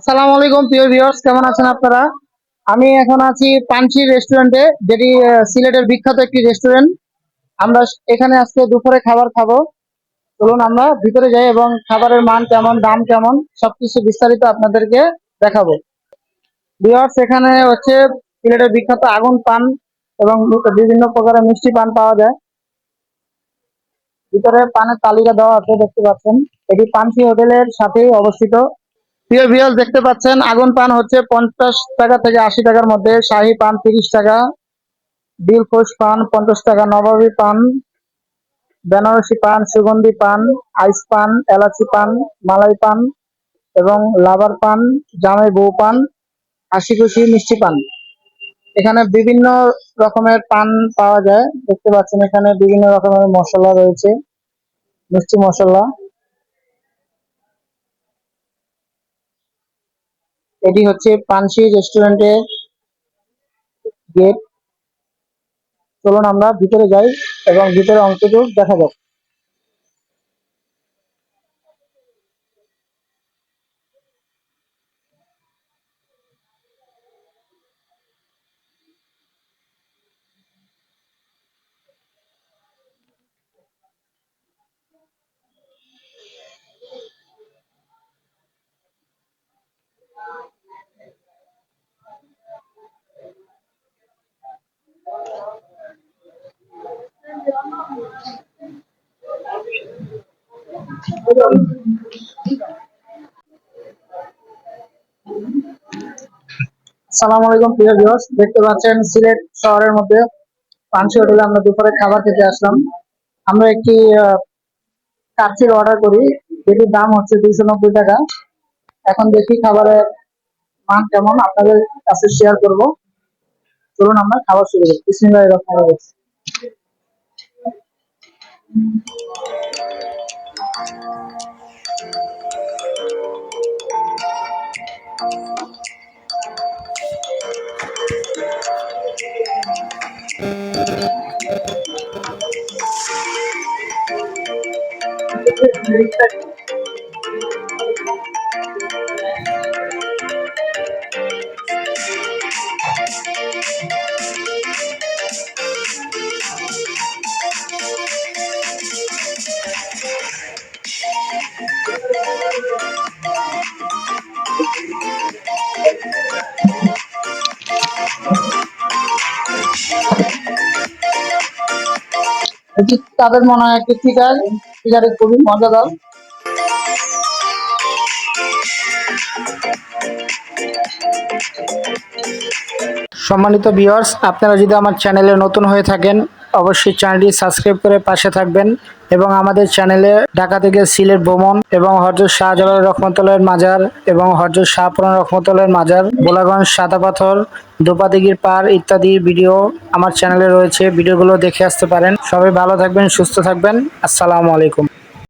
আসসালামু আলাইকুম, প্রিয় ভিউয়ার্স কেমন আছেন আপনারা? আমি এখন আছি পানসি রেস্টুরেন্টে যেটি সিলেটের বিখ্যাত একটি রেস্টুরেন্ট আমরা এখানে আজকে দুপুরে খাবার খাব। চলুন আমরা ভিতরে যাই এবং খাবারের মান কেমন, দাম কেমন, সবকিছু বিস্তারিত আপনাদেরকে দেখাবো। ভিউয়ার্স এখানে হচ্ছে সিলেটের বিখ্যাত আগুন পান এবং বিভিন্ন প্রকারের মিষ্টি পান পাওয়া যায়। ভিতরে পানের তালিকা দেওয়া আছে, দেখতে পাচ্ছেন। এটি পানসি হোটেলের সাথেই অবস্থিত। প্রিয় ভিউয়ার্স দেখতে পাচ্ছেন, আগুন পান হচ্ছে পঞ্চাশ টাকা থেকে আশি টাকার মধ্যে। শাহী পান তিরিশ টাকা, দিলখুশ পান পঞ্চাশ টাকা, নবাবী পান, বেনারসি পান, সুগন্ধি পান, আইস পান, এলাচি পান, মালাই পান এবং লাভার পান, জামাই বউ পান, হাসি খুশি, মিষ্টি পান। এখানে বিভিন্ন রকমের পান পাওয়া যায়। দেখতে পাচ্ছেন এখানে বিভিন্ন রকমের মশলা রয়েছে, মিষ্টি মশলা। এটি হচ্ছে পানসি রেস্টুরেন্টের গেট চলুন আমরা ভিতরে যাই এবং ভিতরে অংশটুকু দেখা যাক। সালাম আলাইকুম, প্রিয় দেখতে পাচ্ছেন সিলেট শহরের মধ্যে হোটেলে আমরা দুপুরে খাবার খেতে আসলাম। আমরা একটি অর্ডার করি। যেটির দাম হচ্ছে দুইশো নব্বই টাকা। এখন দেখি খাবারের মান কেমন, আপনাদের কাছে শেয়ার করব। চলুন আমরা খাবার শুরু করি। রহিম। এটি তাদের মনে হয় একটি ফিগার টিকারে খুবই মজাদার। সম্মানিত ভিউয়ার্স আপনারা যদি আমার চ্যানেলে নতুন হয়ে থাকেন অবশ্যই চ্যানেলটি সাবস্ক্রাইব করে পাশে থাকবেন এবং আমাদের চ্যানেলে ঢাকা থেকে সিলেট ভ্রমণ এবং হজরত শাহজালাল রহমতুল্লাহের মাজার এবং হজরত শাহপুরান রহমতুল্লাহের মাজার, গোলাগঞ্জ, সাদা পাথর দোপাদিগির পার ইত্যাদি ভিডিও আমার চ্যানেলে রয়েছে। ভিডিওগুলো দেখে আসতে পারেন। সবাই ভালো থাকবেন, সুস্থ থাকবেন। আসসালামু আলাইকুম।